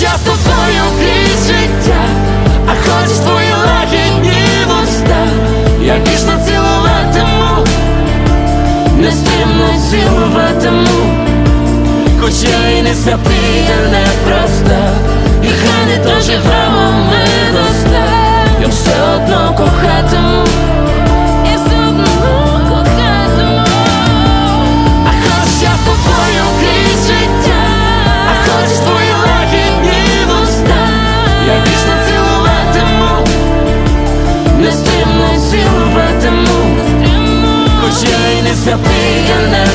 я з тобою крізь життя, а хочеш твої лагідні вуста, я ніжно цілуватиму, нестримно цілуватиму, хоч я і не святий, та не проста, нестримну силу братиму, Хоч я й не святий, я не